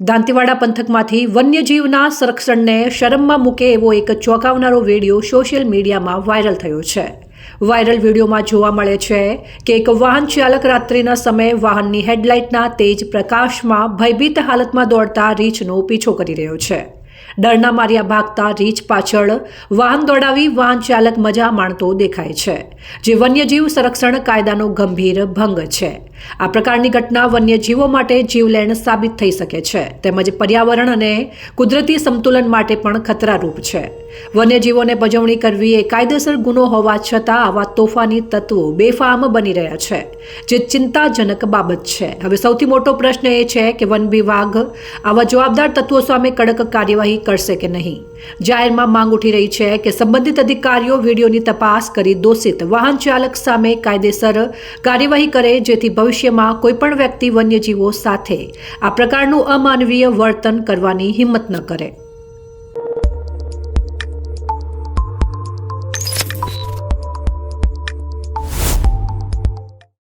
દાંતીવાડા પંથકમાંથી વન્યજીવના સંરક્ષણને શરમમાં મૂકે એવો એક ચોંકાવનારો વીડિયો સોશિયલ મીડિયામાં વાયરલ થયો છે. વાયરલ વિડીયોમાં જોવા મળે છે કે એક વાહન ચાલક રાત્રિના સમયે વાહનની હેડલાઇટના તેજ પ્રકાશમાં ભયભીત હાલતમાં દોડતા રીંછનો પીછો કરી રહ્યો છે. ડરના માર્યા ભાગતા રીંછ પાછળ વાહન દોડાવી વાહન ચાલક મજા માણતો દેખાય છે, જે વન્યજીવ સંરક્ષણ કાયદાનો ગંભીર ભંગ છે. આ પ્રકારની ઘટના વન્યજીવો માટે જીવલેણ સાબિત થઈ શકે છે, તેમજ પર્યાવરણ અને કુદરતી સંતુલન માટે પણ ખતરારૂપ છે. વન્યજીવોને ભજવણી કરવી એ કાયદેસર ગુનો હોવા છતાં આવા તોફાની તત્વો બેફામ બની રહ્યા છે, જે ચિંતાજનક બાબત છે. હવે સૌથી મોટો પ્રશ્ન એ છે કે વન વિભાગ આવા જવાબદાર તત્વો સામે કડક કાર્યવાહી કરશે કે નહીં? જાહેરમાં માંગ ઉઠી રહી છે કે સંબંધિત અધિકારીઓ વિડીયોની તપાસ કરી દોષિત વાહન ચાલક સામે કાયદેસર કાર્યવાહી કરે, જેથી ભવિષ્યમાં કોઈપણ વ્યક્તિ વન્યજીવો સાથે આ પ્રકારનું અમાનવીય વર્તન કરવાની હિંમત ન કરે.